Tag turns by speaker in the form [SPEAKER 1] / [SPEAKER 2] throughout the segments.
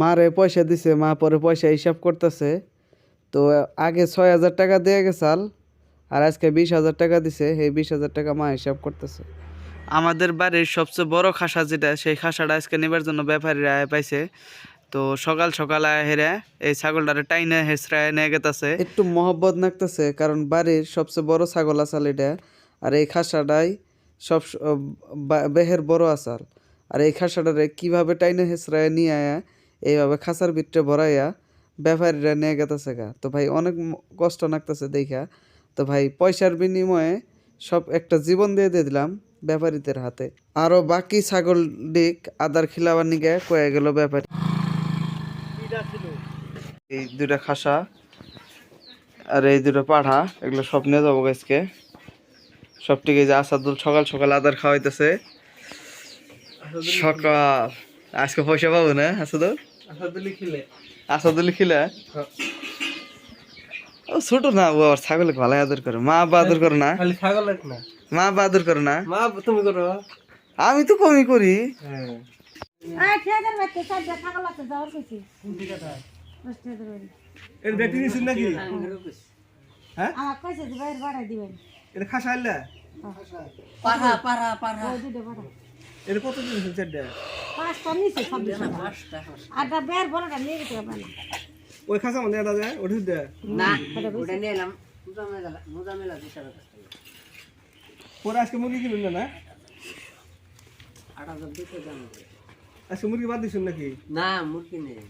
[SPEAKER 1] মারে পয়সা দিছে মা পরে পয়সা হিসাব করতেছে। তো আগে ছয় হাজার টাকা দিয়ে গেছাল আর আজকে বিশ হাজার টাকা দিছে এই বিশ হাজার টাকা মা হিসাব করতেছে। আমাদের বাড়ির সবচেয়ে বড় খাসা যেটা সেই খাসাটা আজকে নেবার জন্য ব্যাপারীরা আয় পাইছে। তো সকাল সকাল আয় হেরে এই ছাগলটারে টাইনে হেসরায় নিয়ে গেতাছে। একটু মহব্বত নাকতেছে কারণ বাড়ির সবচেয়ে বড় ছাগল আসাল এটা আর এই খাসাটাই সব বেহের বড় আসাল আর এই খাসাটারে কীভাবে টাইনে হেসরায় নিয়ে আয়া, এইভাবে খাসার ভিতরে ভরাইয়া ব্যাপারীরা নিয়ে গেতেছে গা। তো ভাই অনেক কষ্ট লাগতেছে দেখা তো ভাই পয়সার বিনিময়ে সব একটা জীবন দিয়ে দিয়ে দিলাম ব্যাপারীদের হাতে। আরও বাকি ছাগল দিক আদার খিলাবার নিগে কয়ে গেল ব্যাপারী। এই দুটা খাসা আর এই দুটো পাঠা এগুলো সব নিয়ে যাব গাছকে সব ঠিক আছে আসাদুল সকাল সকাল আদার খাওয়াইতেছে। সকাল আজকে পয়সা পাবো না আসাদুল? আসাদুল খিলে ও ছোট না ও আবার ছাগলকে ভালো আদর করে। মা আব্বা আদর করে না?
[SPEAKER 2] খালি ছাগল না।
[SPEAKER 1] মা আব্বা আদর করে না?
[SPEAKER 2] মা তুমি করো।
[SPEAKER 1] আমি তো কমই করি।
[SPEAKER 2] হ্যাঁ।
[SPEAKER 3] আর খেয়াদের বাচ্চা সাজা ছাগল আছে যাওয়ার কইছি। দশ টাকা করে।
[SPEAKER 2] এর বেটি নিছেন নাকি? হ্যাঁ?
[SPEAKER 3] আমার কইছে যে বাইরে বাড়াই দিবেন।
[SPEAKER 2] এর খাসা আইলা?
[SPEAKER 3] ওই দুটো বাড়া
[SPEAKER 2] এর কত দিন হয়েছে চারটা
[SPEAKER 3] পাঁচটা নিচে ছাব্বিশ আটটা বের বড়টা নিয়ে গেছে
[SPEAKER 2] ওই খাসা মানে এটা যায় ওটা দেয়? পরে আজকে মুরগি কিনুন না? আজকে মুরগি বাদ দিছেন নাকি?
[SPEAKER 4] না মুরগি নেই।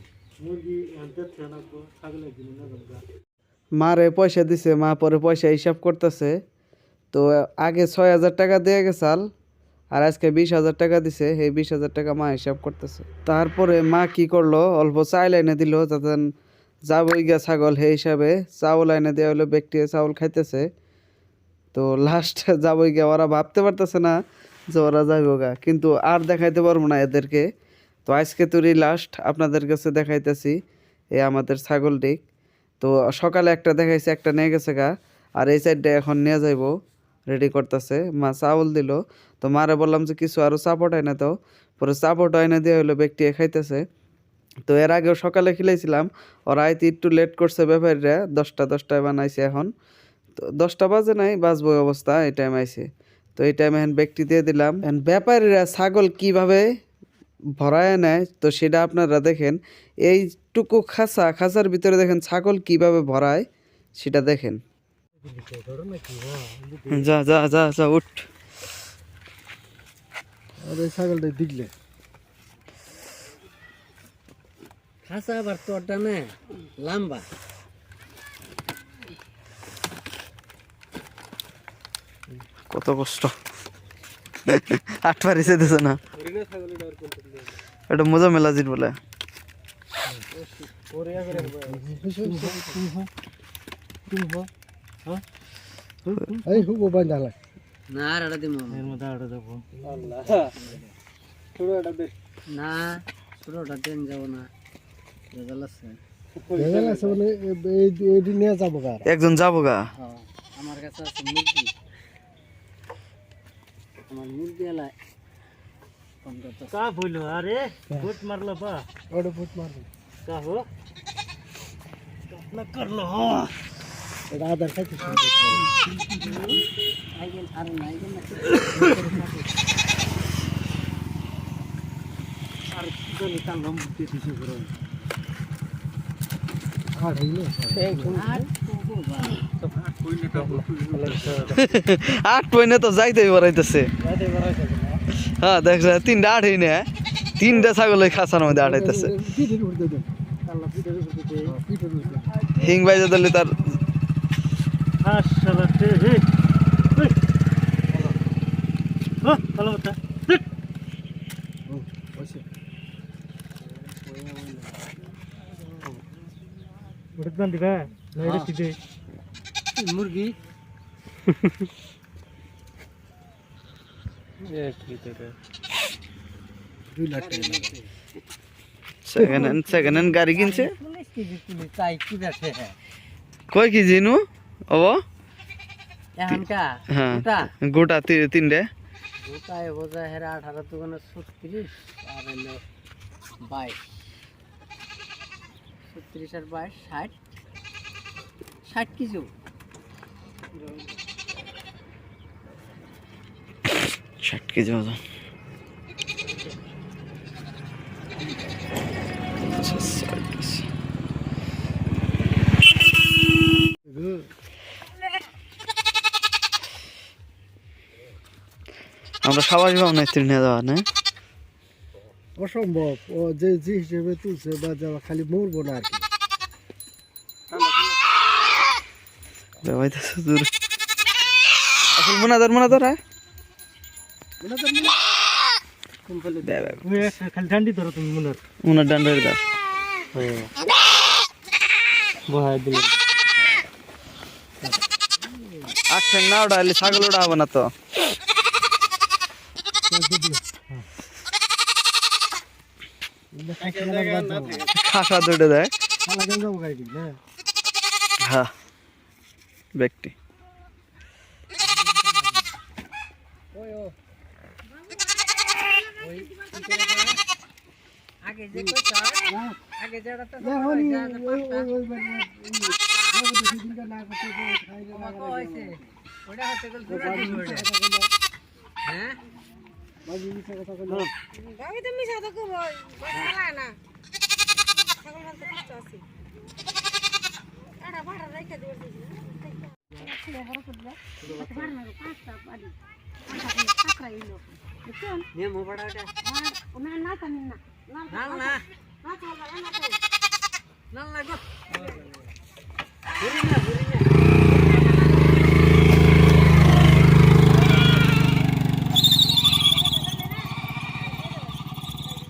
[SPEAKER 1] মারে পয়সা দিছে মা পরে পয়সা হিসাব করতেছে। তো আগে ছয় হাজার টাকা দিয়ে গেছাল আর আজকে বিশ হাজার টাকা দিছে, এই বিশ হাজার টাকা মা হিসাব করতেছে। তারপরে মা কি করল? অল্প চাইল এনে দিল, যাতে যাবই গা ছাগল, সেই হিসাবে চাউল এনে দেওয়া হলো ব্যক্তি চাউল খাইতেছে। তো লাস্ট যাবই গা ওরা ভাবতে পারতেছে না যে ওরা যাইব গা, কিন্তু আর দেখাইতে পারব না এদেরকে। তো আজকে তুরি লাস্ট আপনাদের কাছে দেখাইতেছি এই আমাদের ছাগল দিক তো সকালে একটা দেখাইছে, একটা নিয়ে গেছে গা, আর এই সাইডটা এখন নিয়ে যাইবো। রেডি করতেছে। মা চাউল দিল। তো মারে বললাম যে, কিছু আরও সাপোর্ট আইনা তো পরে সাপোর্ট আইনা দিয়ে হলো ব্যক্তি খাইতেছে। তো এর আগেও সকালে খিলাইছিলাম ওর আইতে একটু লেট করছে ব্যাপারীরা। দশটা, দশটায় বানাইছে এখন। তো দশটা বাজে নাই, বাজবো অবস্থা, এই টাইম আইছে। তো এই টাইমে এখন ব্যক্তি দিয়ে দিলাম। এখন ব্যাপারীরা ছাগল কীভাবে ভরায় নেয়, তো সেটা আপনারা দেখেন। এইটুকু খাসা খাসার ভিতরে দেখেন ছাগল কীভাবে ভরায়, সেটা দেখেন। যা যা যা যা উঠ।
[SPEAKER 2] আর ছাগলটা দিগলে।
[SPEAKER 4] খাসা আবার তোরটা না লম্বা।
[SPEAKER 1] কত কষ্ট। আট পারি যেতেছে না। এটা মজা মেলা জিট বলে।
[SPEAKER 2] এই হুবো বান্ধালা
[SPEAKER 4] না আর এটা দিব
[SPEAKER 2] এর মধ্যে আড়া দেবো
[SPEAKER 4] না ছোটটা ট্রেন যাব না রেজাল্ট আছে
[SPEAKER 2] রেজাল আছে মানে এই এই নিয়ে যাব কার
[SPEAKER 1] একজন যাব গা
[SPEAKER 4] হ্যাঁ, আমার কাছে আছে মুরগি আমার মুরগি এলাই ফোন করতে
[SPEAKER 2] কা বইলো আরে ফুট মারলো পা ওটা ফুট মারলো কা হো না করল হ এটা আদার খাইতে
[SPEAKER 1] আট পয়নে তো যাইতেই বাড়াইতেছে হ্যাঁ দেখছ তিনটা আট হই না তিনটা ছাগল ওই খাঁচার মধ্যে আটাইতেছে হিং বাইজা দিলে তার
[SPEAKER 2] আসসালাতে হে হ্যাঁ ভালো কথা উঠে দিবা না এটা দিতে
[SPEAKER 4] মুরগি
[SPEAKER 1] সেকেন্ড হ্যান্ড সেকেন্ড হ্যান্ড গাড়ি কিনছে
[SPEAKER 4] পুলিশ কেজি পুলিশ এখানকা
[SPEAKER 1] হ্যাঁ গোটা? তিনটে।
[SPEAKER 4] ওটায় বোঝা হেরা আঠারো দোকানে ছত্রিশ আর হলো বাইশ। ছত্রিশ আর বাইশ ষাট। ষাট কিছু
[SPEAKER 1] ষাট কেজি ওজন আমরা সবাই ভাবনা স্ত্রী নিয়ে যাওয়া না?
[SPEAKER 2] অসম্ভব। ও যে যে হিসেবে তুলছে বা যাওয়া খালি মরবো না আর কি।
[SPEAKER 1] মোনাদার মোনাদার হ্যাঁ?
[SPEAKER 2] খালি? ঠান্ডি ধরো তুমি
[SPEAKER 1] মোনার ডান্ডার দাও।
[SPEAKER 2] বহাই দিলে।
[SPEAKER 1] আচ্ছা না ওটা হলে ছাগল ওটা হবে না তো। খাসা দুটো দেয়। হ্যাঁ। ব্যক্তি।
[SPEAKER 4] আগে যে কইছ আগে যেটা তো হয়েছে ওটা হতে গেল দুটা দিন ওটা হ্যাঁ
[SPEAKER 3] আমি তো মিশা তো করব খেলা না ছাগল হালতে কষ্ট আছে এটা ভাড়া রেখে দিয়ে পাঁচটা বাড়ি পাঁচটা এলো বুঝছেন
[SPEAKER 4] নিয়ে মোবাইলটা ওটা
[SPEAKER 3] আর না না জানি না না
[SPEAKER 4] নাল না
[SPEAKER 3] না চলবে না তো
[SPEAKER 4] নাল না গো ঘুরি না ঘুরি না